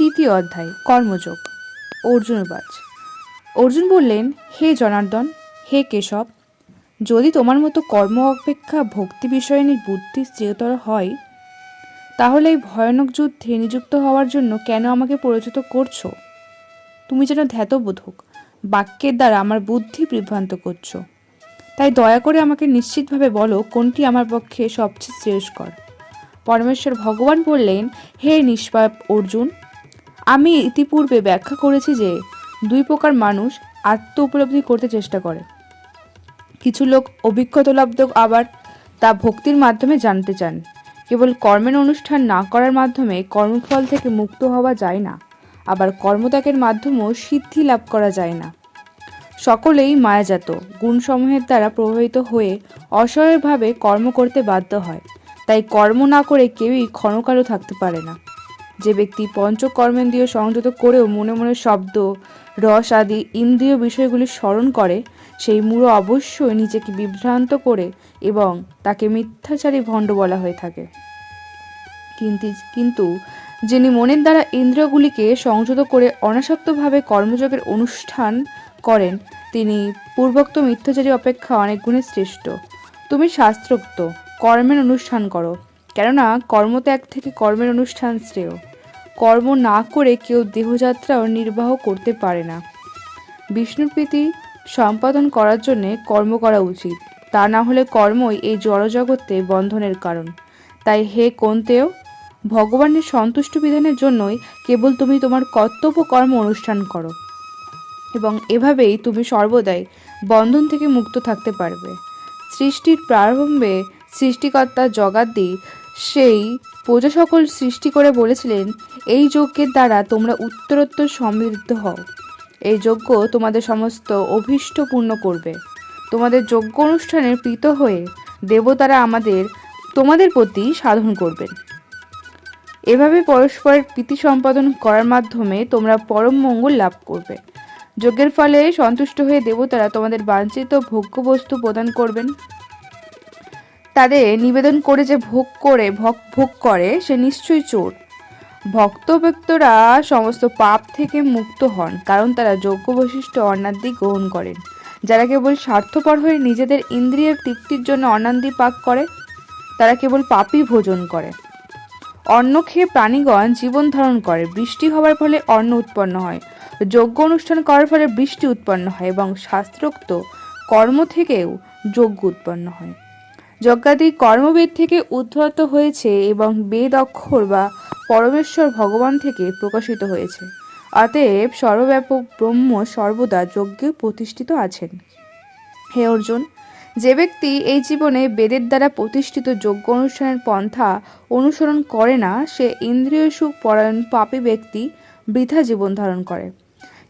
তৃতীয় অধ্যায়, কর্মযোগ। অর্জুনবাজ অর্জুন বললেন, হে জনার্দন, হে কেশব, যদি তোমার মতো কর্ম অপেক্ষা ভক্তি বিষয়নী বুদ্ধি শ্রেয়তর হয়, তাহলে এই ভয়ানক যুদ্ধে নিযুক্ত হওয়ার জন্য কেন আমাকে পরিচিত করছ? তুমি যেন ধ্যাতবোধক, বাক্যের দ্বারা আমার বুদ্ধি বিভ্রান্ত করছ। তাই দয়া করে আমাকে নিশ্চিতভাবে বলো, কোনটি আমার পক্ষে সবচেয়ে শ্রেয়স্কর? পরমেশ্বর ভগবান বললেন, হে নিষ্পাপ অর্জুন আমি ইতিপূর্বে ব্যাখ্যা করেছি যে দুই প্রকার মানুষ আত্ম উপলব্ধি করতে চেষ্টা করে। কিছু লোক অভিজ্ঞতা লব্ধ আবার তা ভক্তির মাধ্যমে জানতে চান। কেবল কর্মের অনুষ্ঠান না করার মাধ্যমে কর্মফল থেকে মুক্ত হওয়া যায় না, আবার কর্মত্যাগের মাধ্যমেও সিদ্ধি লাভ করা যায় না। সকলেই মায়াজাত, গুণসমূহের দ্বারা প্রভাবিত হয়ে অসহায়ভাবে কর্ম করতে বাধ্য হয়। তাই কর্ম না করে কেউই ক্ষণকালও থাকতে পারে না। যে ব্যক্তি পঞ্চকর্মেন্দ্রীয় সংযত করেও মনে মনে শব্দ, রস আদি ইন্দ্রিয় বিষয়গুলি স্মরণ করে, সেই মূঢ় অবশ্যই নিজেকে বিভ্রান্ত করে এবং তাকে মিথ্যাচারী ভণ্ড বলা হয়ে থাকে। কিন্তু কিন্তু যিনি মনের দ্বারা ইন্দ্রিয়গুলিকে সংযত করে অনাসক্তভাবে কর্মযোগের অনুষ্ঠান করেন, তিনি পূর্বোক্ত মিথ্যাচারী অপেক্ষা অনেক গুণে শ্রেষ্ঠ। তুমি শাস্ত্রোক্ত, কর্মের অনুষ্ঠান করো, কেননা কর্মত্যাগ থেকে কর্মের অনুষ্ঠান শ্রেয়। কর্ম না করে কেউ দেহযাত্রাও নির্বাহ করতে পারে না। বিষ্ণুর প্রীতি সম্পাদন করার জন্য কর্ম করা উচিত। তা না হলে কর্মই এই জড়জগতে বন্ধনের কারণ। তাই হে কোনতেও, ভগবানের সন্তুষ্ট বিধানের জন্যই কেবল তুমি তোমার কর্তব্য কর্ম অনুষ্ঠান করো এবং এভাবেই তুমি সর্বদাই বন্ধন থেকে মুক্ত থাকতে পারবে। সৃষ্টির প্রারম্ভে সৃষ্টিকর্তা জগাদ্দি সেই প্রজা সকল সৃষ্টি করে বলেছিলেন, এই যজ্ঞের দ্বারা তোমরা উত্তরোত্তর সমৃদ্ধ হও। এই যজ্ঞ তোমাদের সমস্ত অভীষ্ট পূর্ণ করবে। তোমাদের যজ্ঞ অনুষ্ঠানের প্রীত হয়ে দেবতারা আমাদের, তোমাদের প্রতি সাধন করবেন। এভাবে পরস্পরের প্রীতি সম্পাদন করার মাধ্যমে তোমরা পরম মঙ্গল লাভ করবে। যজ্ঞের ফলে সন্তুষ্ট হয়ে দেবতারা তোমাদের বাঞ্ছিত ভোগ্যবস্তু প্রদান করবেন। তাদের নিবেদন করে যে ভোগ করে ভোগ ভোগ করে, সে নিশ্চয়ই চোর। ভক্ত ব্যক্তরা সমস্ত পাপ থেকে মুক্ত হন, কারণ তারা যোগ্য বৈশিষ্ট্য অন্নাদি গ্রহণ করেন। যারা কেবল স্বার্থপর হয়ে নিজেদের ইন্দ্রিয়ের তৃপ্তির জন্য অন্নাদি পাক করে, তারা কেবল পাপই ভোজন করে। অন্ন খেয়ে প্রাণীগণ জীবন ধারণ করে, বৃষ্টি হওয়ার ফলে অন্ন উৎপন্ন হয়। যজ্ঞ অনুষ্ঠান করার ফলে বৃষ্টি উৎপন্ন হয় এবং শাস্ত্রোক্ত কর্ম থেকেও যজ্ঞ উৎপন্ন হয়। যজ্ঞাদি কর্মবেদ থেকে উদ্ভূত হয়েছে এবং বেদ অক্ষর বা পরমেশ্বর ভগবান থেকে প্রকাশিত হয়েছে। অতএব সর্বব্যাপক ব্রহ্ম সর্বদা যজ্ঞে প্রতিষ্ঠিত আছেন। হে অর্জুন, যে ব্যক্তি এই জীবনে বেদের দ্বারা প্রতিষ্ঠিত যজ্ঞ অনুষ্ঠানের পন্থা অনুসরণ করে না, সে ইন্দ্রিয় সুখ পরায়ণ পাপী ব্যক্তি বৃথা জীবন ধারণ করে।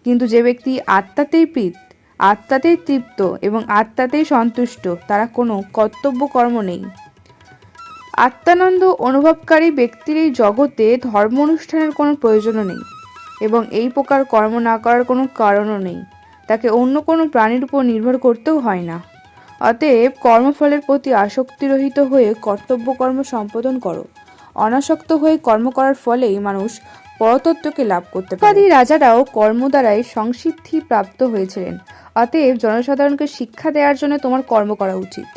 কিন্তু যে ব্যক্তি আত্মাতেই প্রীত আত্মাতেই তৃপ্ত এবং আত্মাতেই সন্তুষ্ট, তারা কোনো কর্তব্য কর্ম নেই। আত্মানন্দ অনুভবকারী ব্যক্তির এই জগতে ধর্ম অনুষ্ঠানের কোনো প্রয়োজনও নেই এবং এই প্রকার কর্ম না করার কোনো কারণও নেই। তাকে অন্য কোনো প্রাণীর উপর নির্ভর করতেও হয় না। অতএব কর্মফলের প্রতি আসক্তিরহিত হয়ে কর্তব্য কর্ম সম্পাদন করো। অনাসক্ত হয়ে কর্ম করার ফলেই মানুষ পরতত্ত্বকে লাভ করতে পারে। রাজারাও কর্ম দ্বারাই সংসিদ্ধি প্রাপ্ত হয়েছিলেন। অতএব জনসাধারণকে শিক্ষা দেওয়ার জন্য তোমার কর্ম করা উচিত।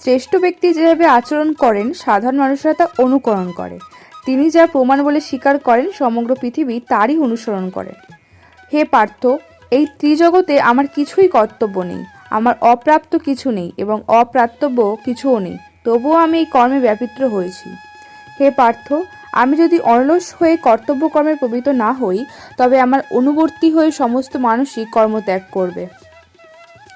শ্রেষ্ঠ ব্যক্তি যেভাবে আচরণ করেন, সাধারণ মানুষরা তা অনুকরণ করে। তিনি যা প্রমাণ বলে স্বীকার করেন, সমগ্র পৃথিবী তারই অনুসরণ করে। হে পার্থ, এই ত্রিজগতে আমার কিছুই কর্তব্য নেই, আমার অপ্রাপ্ত কিছু নেই এবং অপ্রাপ্তব্য কিছুও নেই, তবুও আমি এই কর্মে ব্যাপিত্র হয়েছি। হে পার্থ আমি যদি অনলস হয়ে কর্তব্য কর্মে প্রবৃত্ত না হই, তবে আমার অনুবর্তী হয়ে সমস্ত মানুষই কর্মত্যাগ করবে।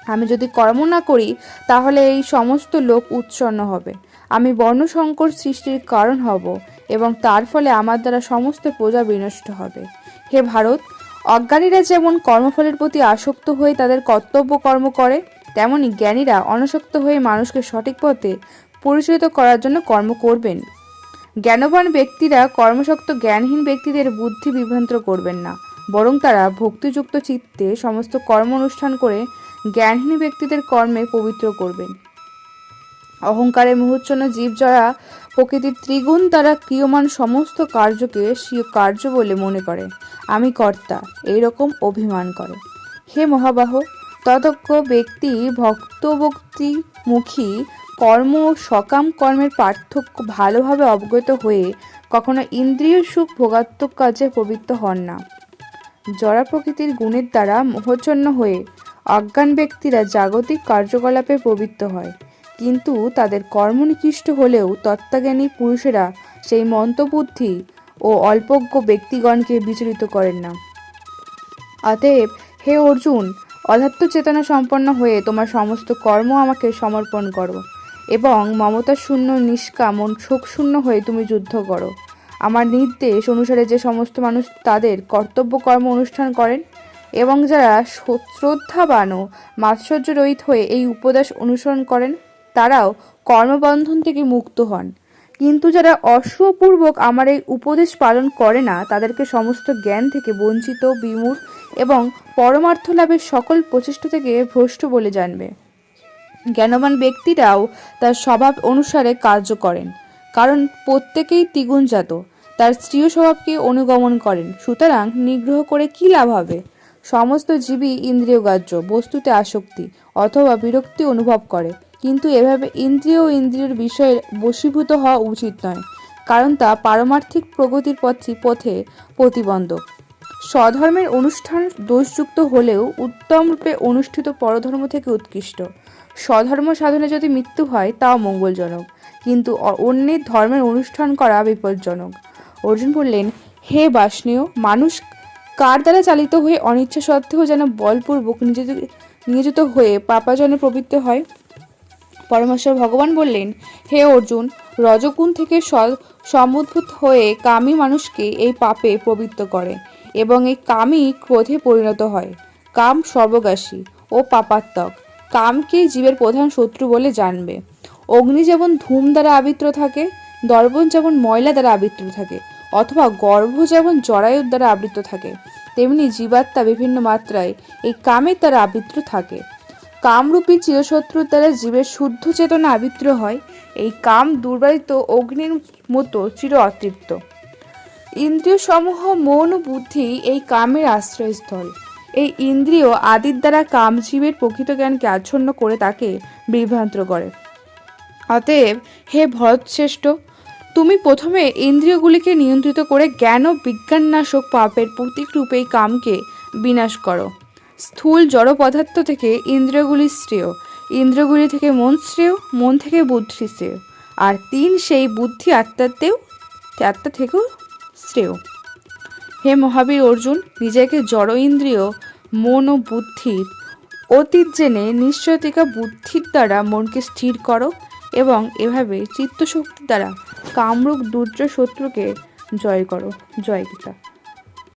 আমি যদি কর্ম না করি, তাহলে এই সমস্ত লোক উৎসন্ন হবে। আমি বর্ণসংকর সৃষ্টির কারণ হব এবং তার ফলে আমার দ্বারা সমস্ত প্রজা বিনষ্ট হবে। হে ভারত, অজ্ঞানীরা যেমন কর্মফলের প্রতি আসক্ত হয়ে তাদের কর্তব্য কর্ম করে, তেমনি জ্ঞানীরা অনাসক্ত হয়ে মানুষকে সঠিক পথে পরিচালিত করার জন্য কর্ম করবেন। জ্ঞানবান ব্যক্তিরা কর্মশক্ত জ্ঞানহীন ব্যক্তিদের বুদ্ধি বিভ্রান্ত করবেন না। বরং তারা ভক্তিযুক্ত চিত্তে সমস্ত কর্ম অনুষ্ঠান করে জ্ঞানহীন ব্যক্তিদের কর্মে পবিত্র করবেন। অহংকারের মুহূর্ছন্ন জীব যারা প্রকৃতির ত্রিগুণ দ্বারা ক্রিয়মান সমস্ত কার্যকে স্বীয় কার্য বলে মনে করে। আমি কর্তা, এইরকম অভিমান করে। হে মহাবাহ ততজ্ঞ ব্যক্তি ভক্তভক্তিমুখী কর্ম ও সকাম কর্মের পার্থক্য ভালোভাবে অবগত হয়ে কখনো ইন্দ্রিয় সুখ ভোগাত্মক কাজে প্রবৃত্ত হন না। জরা প্রকৃতির গুণের দ্বারা মোহচ্ছন্ন হয়ে অজ্ঞান ব্যক্তিরা জাগতিক কার্যকলাপে প্রবৃত্ত হয়। কিন্তু তাদের কর্ম কর্মনিকৃষ্ট হলেও তত্ত্বজ্ঞানী পুরুষেরা সেই মন্তবুদ্ধি ও অল্পজ্ঞ ব্যক্তিগণকে বিচলিত করেন না। অতএব, হে অর্জুন অধাত্ম চেতনা সম্পন্ন হয়ে তোমার সমস্ত কর্ম আমাকে সমর্পণ করো। এবং মমতা শূন্য নিষ্কাম ও শোকশূন্য হয়ে তুমি যুদ্ধ করো। আমার নির্দেশ অনুসারে যে সমস্ত মানুষ তাদের কর্তব্য কর্ম অনুষ্ঠান করেন এবং যারা শ্রদ্ধাবান ও মাৎসর্য রহিত হয়ে এই উপদেশ অনুসরণ করেন, তারাও কর্মবন্ধন থেকে মুক্ত হন। কিন্তু যারা অশুভপূর্বক আমার এই উপদেশ পালন করে না, তাদেরকে সমস্ত জ্ঞান থেকে বঞ্চিত, বিমূঢ় এবং পরমার্থ লাভের সকল প্রচেষ্টা থেকে ভ্রষ্ট বলে জানবে। জ্ঞানবান ব্যক্তিরাও তার স্বভাব অনুসারে কার্য করেন। কারণ প্রত্যেকেই দ্বিগুণজাত। তার স্ত্রীয় স্বভাবকে অনুগমন করেন। সুতরাং নিগ্রহ করে কি লাভ হবে? সমস্ত জীবই ইন্দ্রিয়গ্রাহ্য, বস্তুতে আসক্তি অথবা বিরক্তি অনুভব করে। কিন্তু এভাবে ইন্দ্রিয় ও ইন্দ্রিয়ের বিষয়ে বশীভূত হওয়া উচিত নয়। কারণ তা পারমার্থিক প্রগতির পথে পথে প্রতিবন্ধক। স্বধর্মের অনুষ্ঠান দোষযুক্ত হলেও উত্তম রূপে অনুষ্ঠিত পরধর্ম থেকে উৎকৃষ্ট। স্বধর্ম সাধনে যদি মৃত্যু হয়, তাও মঙ্গলজনক। কিন্তু অন্যের ধর্মের অনুষ্ঠান করা বিপজ্জনক। অর্জুন বললেন, হে বাষ্ণীয় মানুষ কার দ্বারা চালিত হয়ে অনিচ্ছা সত্ত্বেও যেন বলপূর্বক নিয়োজিত নিয়োজিত হয়ে পাপাজনে প্রবৃত্ত হয়? পরমেশ্বর ভগবান বললেন, হে অর্জুন রজগুণ থেকে সমুদ্ভূত হয়ে কামী মানুষকে এই পাপে প্রবৃত্ত করে। এবং এই কামই ক্রোধে পরিণত হয়। কাম সর্বগাসী ও পাপাত্মক। কামকেই জীবের প্রধান শত্রু বলে জানবে। অগ্নি যেমন ধূম দ্বারা আবিত্র থাকে, দর্পণ যেমন ময়লা দ্বারা আবৃত্ত থাকে, অথবা গর্ভ যেমন জরায়ুর দ্বারা আবৃত থাকে, তেমনি জীবাত্মা বিভিন্ন মাত্রায় এই কামের দ্বারা আবৃত থাকে। কামরূপী চিরশত্রুর দ্বারা জীবের শুদ্ধ চেতনা আবিত্র হয়। এই কাম দুর্বারিত অগ্নির মতো চির অতৃপ্ত। ইন্দ্রিয় সমূহ মন ও বুদ্ধি এই কামের আশ্রয়স্থল। এই ইন্দ্রিয় আদির দ্বারা কাম জীবের প্রকৃত জ্ঞানকে আচ্ছন্ন করে তাকে বিভ্রান্ত করে। অতএব, হে ভরতশ্রেষ্ঠ, তুমি প্রথমে ইন্দ্রিয়গুলিকে নিয়ন্ত্রিত করে জ্ঞান ও বিজ্ঞাননাশক পাপের প্রতীক রূপে এই কামকে বিনাশ করো। স্থূল জড় পদার্থ থেকে ইন্দ্রিয়গুলি শ্রেয়, ইন্দ্রিয়গুলি থেকে মন শ্রেয়, মন থেকে বুদ্ধি শ্রেয়। আর তিন সেই বুদ্ধি আত্মাতেও আত্মা থেকেও শ্রেয় হে মহাবীর অর্জুন নিজেকে জড় ইন্দ্রিয় মন ও বুদ্ধির অতীত জেনে নিশ্চয়তিকা বুদ্ধির দ্বারা মনকে স্থির করো এবং এভাবে চিত্তশক্তির দ্বারা কামরূপ দুর্য শত্রুকে জয় করো। জয় গীতা।